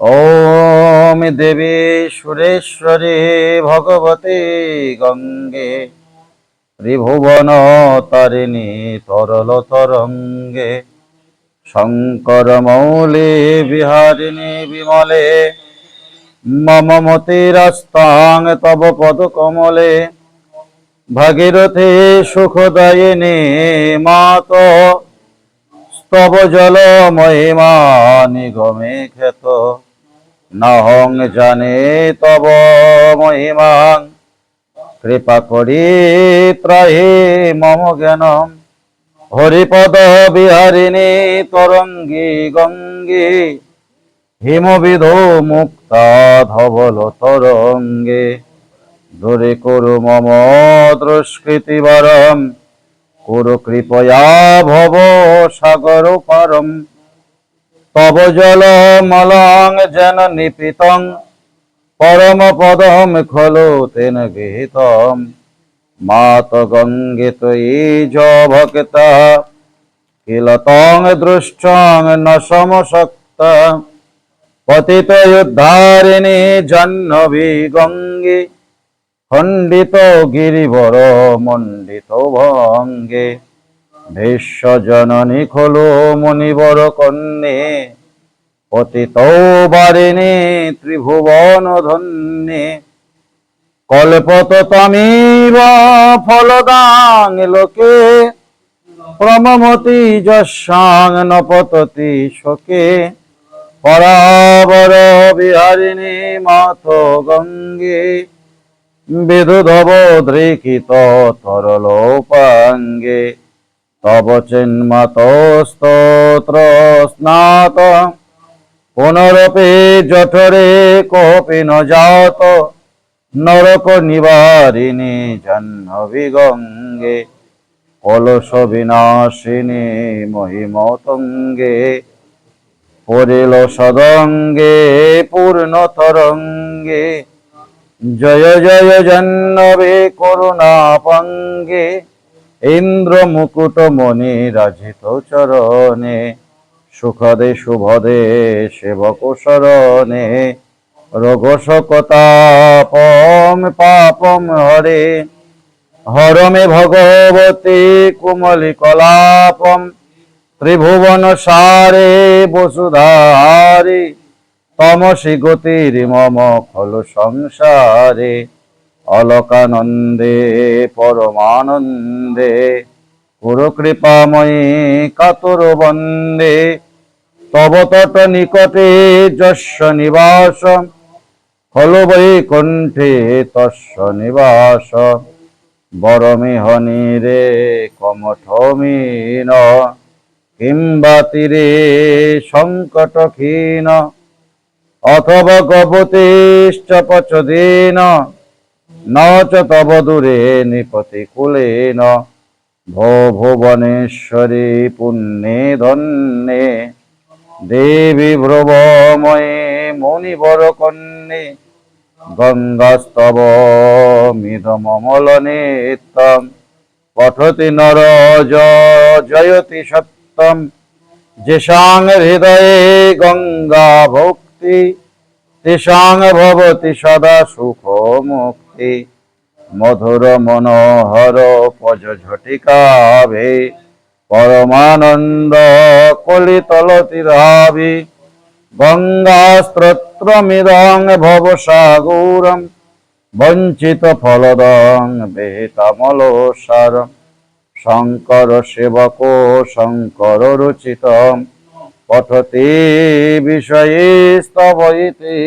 ॐ देवेश्वरेश्वरे भगवते गङ्गे त्रिभुवनतरिणि तरलतरङ्गे शङ्करमौले विहारिणि विमले मम मतिरस्तां तव पदकमले भगीरथे सुखदायिनी मात स्तव जलमहिमा निगमे ख्यत নহং জানে তব মহিমাং। কৃপা করি ত্রাহি মম জ্ঞানম। হরিপদ বিহারিণী তরঙ্গী গঙ্গে। হিমবিধ মুক্তা ধবল তরঙ্গে। দূরে করু মম দুষ্কৃতি বারম। কুরু কৃপয়া ভব সাগর পারম। তব জল মলং যেন নিপিতং পরম পদম খলু তেন গৃহীতম। মাত গঙ্গে তয়ি য ভক্ত কিল তং দৃষ্টং ন সমশক্ত পতিত উদ্ধারিণী জহ্নবী গঙ্গে, খণ্ডিত গিরিবর মণ্ডিত ভঙ্গে। ভীষ্ম জননী খলু মণিবর কন্যে পতিত বারিণী ত্রিভুবন ধন্যে। কল্পত তমিব ফলদাং লোকে, প্রমমতি যশাং নপততি শোকে। পরাবর বিহারিণী মাত গঙ্গে বিদুধবোদ্রিকিত তরলোপাঙ্গে। স্নাত পুনরপি জঠরে কোপি ন জাত নরক নিবারিণী জাহ্নবী গঙ্গে কলস বিনাশিনী মহিমতঙ্গে। পরিল সদঙ্গে পূর্ণ তরঙ্গে জয় জয় জন্নবে করুণা পঙ্গে ইন্দ্র মুকুট মণি রাজিত চরণে, সুখদে শুভদে সেবক শরণে, রোগ শকতাপম পাপম হরে, হরমে ভগবতী কুমলি কলাপম, ত্রিভুবন সারে বসুধারে, তমসি গতির মম খলু সংসারে। অলকানন্দে, পরমানন্দে। পুর কৃপাময়ী কাতর বন্দে তব তট নিকটে যস্য নিবাস খলু বৈকুণ্ঠে তস্য নিবাস বরমিহনি রে কমঠমিন। কিংবা তীরে সংকট ক্ষীণ অথবা গবতিশ্চ পচদিন। ন চ তব দূরে নিপতি কুলেন ভো ভুবনেশ্বরী পুণ্যে ধন্যে। দেবী ভ্রবময়ে মণিবর কন্যে। গঙ্গাস্তব মিদমল নিত্যম পঠতি নর জয়তি সত্যম যেষাং হৃদয়ে গঙ্গা ভক্তি। তেষাং ভবতি সদা সুখ মুক্তি মধুর মনোহর পজ ঝটিকাভে পরমানন্দ কলিতলতিরাভি গঙ্গাস্ত্রমিদং ভবসাগরম। বঞ্চিত ফলদং বেহিতামলসারম শঙ্কর সেবক শঙ্কর রচিত পঠতি বিষয়ে স্তব ইতি